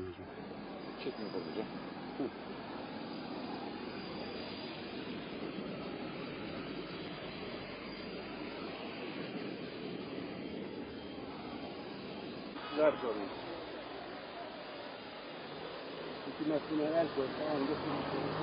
Anladım. Çekim yapabilirim. Güzel sorun. Hükümetine el koy. Tamam götürün.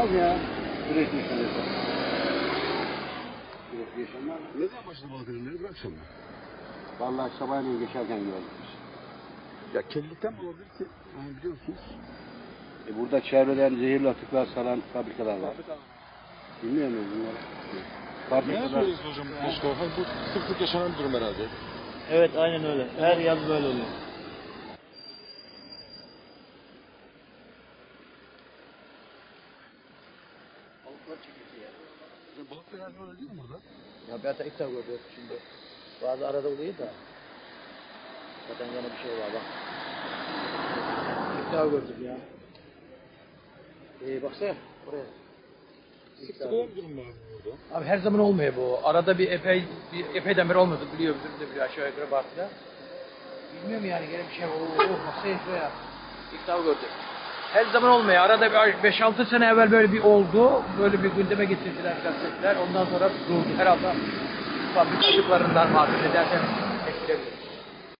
Olmaz ya. Sürekli yaşanırsa. Sürekli yaşanmaz. Ne zaman başladı balık ürünleri bıraksana. Vallahi sabahleyin geçerken gördük. Ya kirlilikten mi olabilir ki? Yani biliyorsunuz. E burada çevreden zehirli atıklar salan fabrikalar var. Bilmiyor musunuz bunları? Ne Fabrikalar. yapıyorsunuz hocam Moskova? Bu sık sık yaşanan bir durum herhalde. Evet aynen öyle. Her yaz böyle oluyor. Ya balık enerji öyle değil mi burada? Ya ben de ilk defa gördüm şimdi. Bazı arada oluyor da. Zaten yine bir şey var bak. İlk defa gördüm ya. Ee, baksana buraya. Sık sık olan bir durum var burada. Abi her zaman olmuyor bu. Arada bir epey bir epeyden beri olmadı biliyor bizim de bir aşağı yukarı baktı. Bilmiyorum yani gene bir şey. Oo, oh, baksana şuraya. İlk defa gördüm. Her zaman olmuyor. Arada bir 5-6 sene evvel böyle bir oldu. Böyle bir gündeme getirdiler gazeteciler. Ondan sonra durdu. Herhalde fabrika atıklarından mı artık ne dersen etkilebilir.